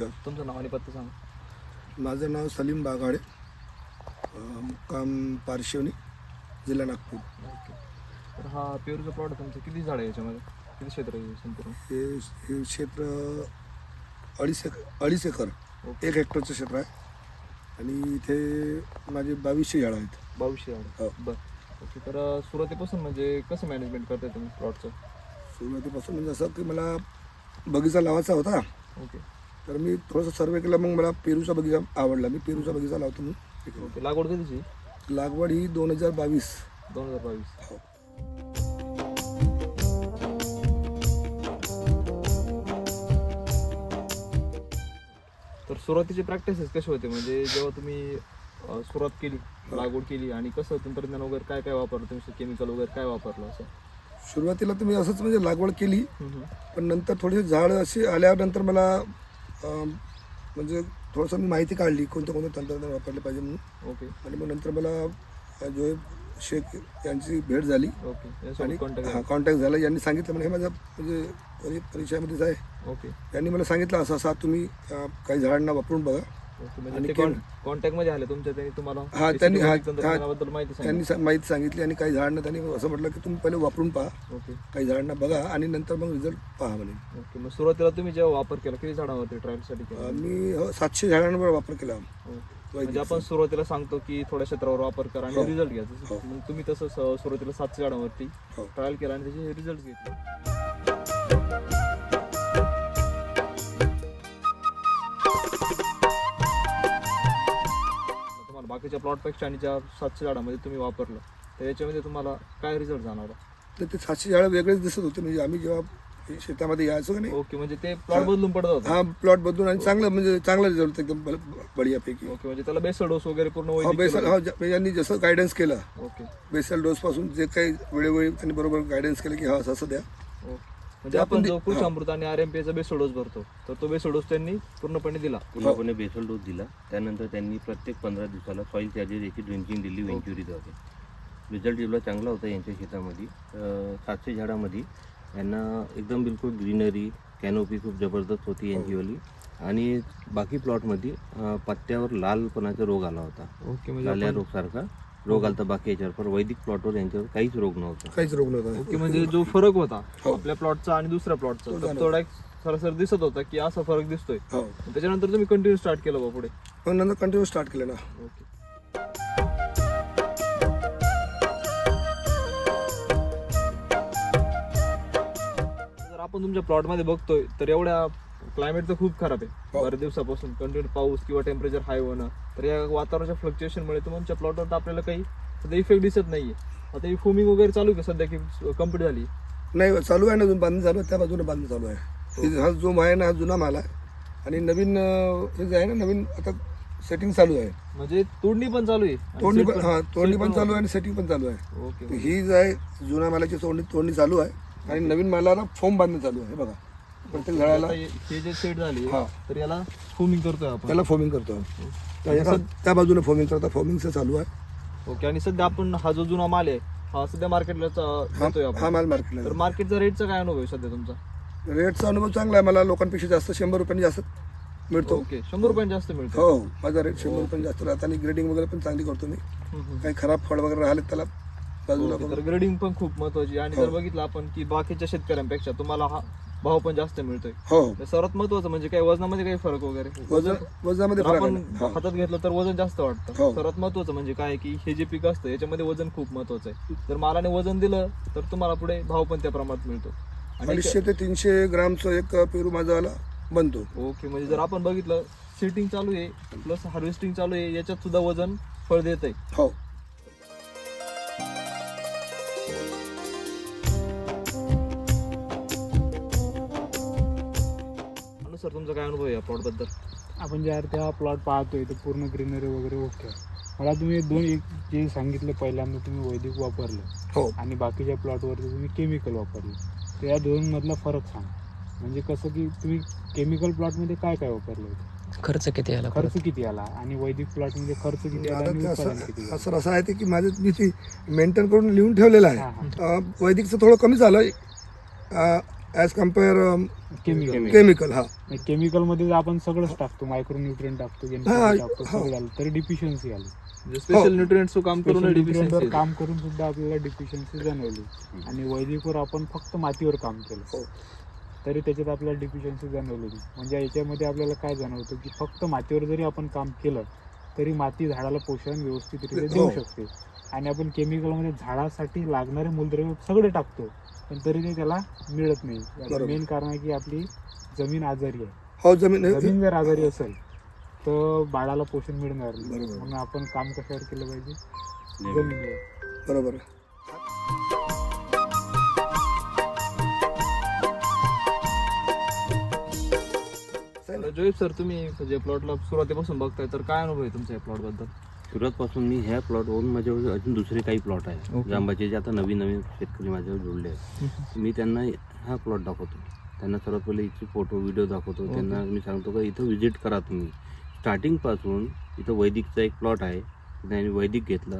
नमस्कार. तुमचं नाव आणि पत्ता सांगा. माझं नाव सलीम बागाडे. अं, मुक्काम पारशिवनी जिल्हा नागपूर. ओके. तर हा पेरूचा प्लॉट तुमचं किती झाड आहे याच्यामध्ये? किती क्षेत्र आहे संपूर्ण? हे हे क्षेत्र अडीच एकर अडीच एकर. एक हेक्टरचं क्षेत्र आहे. आणि इथे माझे बावीसशे झाडं आहेत. बावीसशे झाड. हो. बरं. ओके. तर अं, सुरुवातीपासून म्हणजे कसं मॅनेजमेंट करताय तुम्ही प्लॉटचं सुरुवातीपासून म्हणजे असं की मला बगीचा लावायचा होता. ओके. तर मी थोडंसं सर्वे केला मग मला पेरूचा बगीचा आवडला. मी पेरूचा बगीचा लावतो. ओके लागवड कधीची लागवड ही दोन हजार बावीस. दोन हजार बावीस. हो. तर सुरुवातीचे प्रॅक्टिसेस कसे होते? म्हणजे जेव्हा तुम्ही अं, सुरुवात केली लागवड केली आणि कसं तंत्रज्ञान वगैरे काय काय वापरलं? तुम्ही केमिकल वगैरे काय वापरलं असं? सुरुवातीला तुम्ही असंच म्हणजे लागवड केली हम्म, हम्म. पण नंतर थोडीशी झाड अशी आल्यानंतर मला म्हणजे थोडंसं मी माहिती काढली कोणतं कोणतं तंत्रज्ञान वापरले पाहिजे म्हणून. ओके. आणि मग नंतर मला जो शेख यांची भेट झाली. ओके. आणि हा कॉन्टॅक्ट झाला. यांनी सांगितलं म्हणजे हे माझ्या म्हणजे परि- परिचयामध्येच आहे. ओके. त्यांनी मला सांगितलं असं असं तुम्ही काही झाडांना वापरून बघा. आणि ते केम- कॉन्टॅक्टमध्ये आले तुमच्या त्यांनी तुम्हाला हा, त्यांनी- हा, तंत्रज्ञानाबद्दल माहिती त्यांनी सांगितली सा- माहिती सांगितली आणि काही झाडांना त्यांनी असं म्हटलं की तुम्ही पहिले वापरून पहा. ओके. काही झाडांना बघा आणि नंतर मग रिझल्ट पहा म्हणे. ओके मग सुरुवातीला तुम्ही जेव्हा वापर केला किती झाडावरती ट्रायलसाठी केला? अं, मी अं, सातशे झाडांवर वापर केला. ओके. म्हणजे आपण सुरुवातीला सांगतो की थोड्या क्षेत्रावर वापर करा आणि हो. रिझल्ट घ्या. जसं हो. मग तुम्ही तसं स- सुरुवातीला सातशे झाडांवरती हो. ट्रायल केला आणि त्याचे रिझल्ट घेतले. बाकीच्या प्लॉटपेक्षा आणि ज्या सातशे झाडामध्ये तुम्ही वापरलं तर याच्यामध्ये तुम्हाला काय रिझल्ट जाणवला तर ते सातशे झाडं वेगळेच दिसत होते म्हणजे आम्ही जेव्हा शेतामध्ये यायचो का नाही ओके म्हणजे ते प्लॉट बदलून पडत होता. हा प्लॉट बदलून आणि चांगलं म्हणजे चांगला रिझल्ट एकदम बढियापैकी. ओके म्हणजे त्याला बेसल डोस वगैरे पूर्ण हा वैदिक बेसल केलं. हा ज- यांनी जसं गायडन्स केलं? ओके बेसल डोस पासून जे काही वेळोवेळी त्यांनी बरोबर गायडन्स केलं की हा असं असं द्या. ओके. म्हणजे आपण जो कृषी अमृत आणि आर एम चा बेसल डोस भरतो. तर तो बेसल डोस त्यांनी पूर्णपणे दिला. पूर्णपणे बेसल डोस दिला. त्यानंतर त्यांनी प्रत्येक पंधरा दिवसाला सॉईल चार्जेस याची ड्रिंचिंग दिली वेंच्युरीद्वारे रिझल्ट एवढा चांगला होता यांच्या शेतामध्ये सातशे झाडामध्ये यांना एकदम बिलकुल ग्रीनरी कॅनोपी खूप जबरदस्त होती यांचीवाली. आणि बाकी प्लॉटमध्ये पत्त्यावर लालपणाचा रोग आला होता. ओके म्हणजे लाल्या आपण- रोग आलता बाकी याच्यावर. पण वैदिक प्लॉटवर यांच्यावर काहीच रोग नव्हता. काहीच रोग नव्हता. ओके म्हणजे जो फरक होता हो. आपल्या प्लॉटचा आणि दुसऱ्या प्लॉटचा तर. थोडा एक सरासरी दिसत होता की असा फरक दिसतोय. हो. त्याच्यानंतर तुम्ही कंटिन्यू स्टार्ट केलं बा पुढे. मग नंतर कंटिन्यू स्टार्ट केलं ना. ओके. जर आपण तुमच्या प्लॉटमध्ये बघतोय तर एवढ्या क्लायमेट तर खूप खराब आहे. हो. बऱ्याच दिवसापासून कंटिन्यू पाऊस किंवा टेम्परेचर हाय होणं. तर या वातावरणाच्या फ्लक्च्युएशन मुळे तुमच्या प्लॉटवर तर आपल्याला काही सध्या इफेक्ट दिसत नाहीये. आता ही फोमिंग वगैरे चालू आहे का सध्या की कंप्लीट झाली? नाही चालू आहे ना अजून बांधणं चालू आहे. त्या बाजूने बांधणं चालू आहे. हे. हा जो आहे ना हा जुना माल आहे. आणि नवीन हे जे आहे ना नवीन आता सेटिंग चालू आहे. म्हणजे तोडणी पण चालू आहे. तोडणी पण हा तोडणी पण चालू आहे आणि सेटिंग पण चालू आहे. ही जी आहे जुन्या मालाची तोडणी तोडणी चालू आहे. आणि नवीन मालाला फोम बांधणं चालू आहे. हे बघा. प्रत्येक झाडाला हे हे जे सेट झाली हा. तर याला फोमिंग करतोय आपण. त्याला फोमिंग करतो आम्ही. तर याला त्या बाजूने फोमिंग करता फोमिंगचं चालू आहे. ओके आणि सध्या आपण हा जो जुना माल आहे हा सध्या मार्केटला देतोय हा आपण. माल मार्केटला तर मार्केटचा रेटचा काय अनुभव आहे सध्या तुमचा? रेटचा अनुभव चांगला आहे. मला लोकांपेक्षा जास्त शंभर रुपयांनी जास्त मिळतो. ओके शंभर रुपयांनी जास्त मिळतो. हो हो. माझा रेट शंभर रुपयांनी जास्त राहतो. आणि ग्रेडिंग वगैरे पण चांगली करतो मी. हम्म, हम्म. काही खराब फळ वगैरे राहिले त्याला बाजूला ओके, करून तर ग्रेडिंग पण खूप महत्वाची आणि हो. जर बघितलं आपण की बाकीच्या शेतकऱ्यांपेक्षा तुम्हाला हा भाव पण जास्त मिळतोय. हो. हो सर्वात महत्वाचं म्हणजे काही वजनामध्ये काही फरक वगैरे? वजन वजनामध्ये फरक आपण. हा. हातात घेतलं तर वजन जास्त वाटतं हो. सर्वात महत्वाचं म्हणजे काय की हे जे पीक असतं याच्यामध्ये वजन खूप महत्वाचं आहे. जर मालाने वजन दिलं तर तुम्हाला पुढे भाव पण त्या प्रमाणात मिळतो. आणि अडीचशे ते तीनशे ग्रामचं एक पेरू माझावाला बनतो. ओके म्हणजे जर आपण बघितलं सेटिंग चालू आहे प्लस हार्वेस्टिंग चालू आहे याच्यात सुद्धा वजन फळ देत आहे हो. सर तुमचा काय अनुभव आहे या प्लॉटबद्दल? आपण ज्या त्या प्लॉट पाहतोय तर पूर्ण ग्रीनरी वगैरे ओके मला तुम्ही दोन एक जे सांगितलं पहिल्यांदा तुम्ही वैदिक वापरलं. हो. आणि बाकीच्या प्लॉटवरती तुम्ही केमिकल वापरलं. तर या दोन मधला फरक सांग. म्हणजे कसं की तुम्ही केमिकल प्लॉटमध्ये काय काय वापरलं? होतं खर्च किती आला खर्च किती आला? आणि वैदिक प्लॉटमध्ये खर्च किती आला आणि उत्पादन किती असं झालं? असं असं आहे ते की माझं मी ती मेंटेन करून लिहून ठेवलेलं आहे. हा. अं, वैदिकचं थोडं कमी झालं. अं, ॲज कंपेअर केमिकल केमिकल हा केमिकलमध्ये जर आपण सगळंच टाकतो हा, NPK टाकतो हा. सगळं तरी डिफिशियन्सी आली. स्पेशल न्यूट्रिएंट्स काम करून nutrient वर deficiency काम करून सुद्धा आपल्याला डिफिशियन्सी जाणवली. आणि वैदिकवर आपण फक्त मातीवर काम केलं. हो. तरी त्याच्यात आपल्याला डिफिशियन्सी जाणवली. म्हणजे याच्यामध्ये आपल्याला काय जाणवतं की फक्त मातीवर जरी आपण काम केलं तरी माती झाडाला पोषण व्यवस्थितरित्या देऊ हो. शकते. आणि आपण केमिकलमध्ये झाडासाठी लागणारे मूलद्रव्य सगळे टाकतो. पण तरी ते त्याला मिळत नाही. मेन कारण आहे की आपली जमीन आजारी आहे. हो जमीन जमीन जर आजारी असेल तर बाळाला पोषण मिळणार. म्हणून आपण काम कशावर केलं पाहिजे? जमीन. जमिनीवर बरोबर. जोईब सर तुम्ही म्हणजे प्लॉटला सुरुवातीपासून बघताय तर काय अनुभव आहे तुमचा या प्लॉटबद्दल? सुरुवातपासून मी ह्या प्लॉटवरून माझ्यावर अजून दुसरे काही प्लॉट आहे. जांबाचे जे आता नवीन नवीन शेतकरी माझ्यावर जोडले आहेत. मी त्यांना हा प्लॉट दाखवतो. त्यांना सर्वात पहिले इथे फोटो व्हिडिओ दाखवतो. त्यांना मी सांगतो का इथं व्हिजिट करा तुम्ही. स्टार्टिंगपासून इथं वैदिकचा एक प्लॉट आहे. त्यांनी वैदिक घेतला.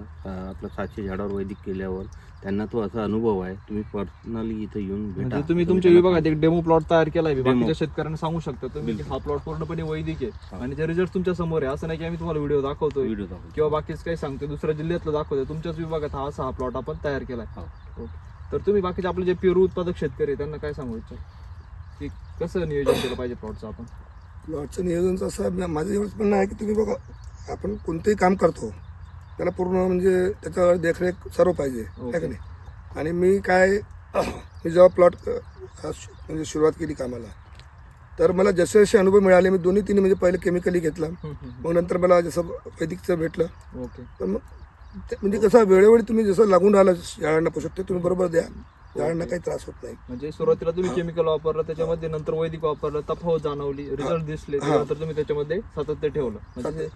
आपलं सातशे झाडावर वैदिक केल्यावर त्यांना तो असा अनुभव आहे. तुम्ही पर्सनली इथं येऊन भेटा. म्हणजे तुम्ही तुमच्या विभागात एक डेमो प्लॉट तयार केलाय Demo. बाकीच्या शेतकऱ्यांना सांगू शकता तुम्ही. हा प्लॉट पूर्णपणे वैदिक आहे. हा. आणि ते रिझल्ट तुमच्यासमोर आहे असं नाही की आम्ही तुम्हाला व्हिडिओ दाखवतोय. व्हिडिओ दाखवतो किंवा बाकीच काही सांगतोय. दुसऱ्या जिल्ह्यातलं दाखवतोय. तुमच्याच विभागात हा असा हा प्लॉट आपण तयार केलाय. हो. ओके. तर तुम्ही बाकीचे आपले जे पेरू उत्पादक शेतकरी आहे, त्यांना काय सांगू इच्छा की कसं नियोजन केलं पाहिजे प्लॉटचं आपण? प्लॉटचं नियोजन असं आहे, माझं एवढंच म्हणणं आहे की तुम्ही बघा आपण कोणतंही काम करतो. त्याला पूर्ण म्हणजे त्याच्यावर देखरेख सर्व पाहिजे आहे का नाही? आणि मी काय मी जेव्हा प्लॉट म्हणजे सुरुवात केली कामाला तर मला जसे जसे अनुभव मिळाले मी दोन्ही तिन्ही म्हणजे पहिले केमिकली घेतलं. मग नंतर मला जसं वैदिकचं भेटलं तर मग ते- म्हणजे कसं वेळोवेळी तुम्ही जसं लागून राहिलं झाडांना पोषक ते तुम्ही बरोबर द्या झाडांना काही त्रास होत नाही. म्हणजे सुरुवातीला तुम्ही केमिकल वापरलं त्याच्यामध्ये नंतर वैदिक वापरलं तफावत जाणवली रिझल्ट दिसले त्यानंतर तुम्ही त्याच्यामध्ये सातत्य ठेवलं. म्हणजे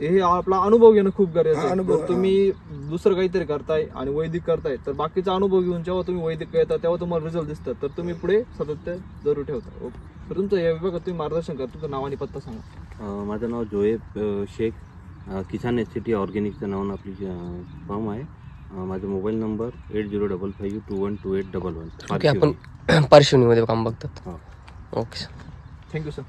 हे- आपला अनुभव घेणं खूप गरजेचं आहे. अनुभव, जर तुम्ही दुसरं काहीतरी करताय आणि वैदिक करताय तर बाकीचा अनुभव घेऊन जेव्हा तुम्ही वैदिक येतात तेव्हा तुम्हाला रिझल्ट दिसतात. तर तुम्ही पुढे सातत्य जरूर ठेवता. ओके. तर तुमचं या विभागात तुम्ही मार्गदर्शन करा. तुमचं नाव आणि पत्ता सांगा. अं, माझं नाव जोएब अं, शेख. अं, किसान एस सी टी ऑर्गॅनिकचं नावानं आपली फॉर्म आहे. अं, माझा mobile number eight zero double five two one two eight double one. Okay आपण पार्श्वनीमध्ये काम बघतात. हो. Okay sir thank you sir.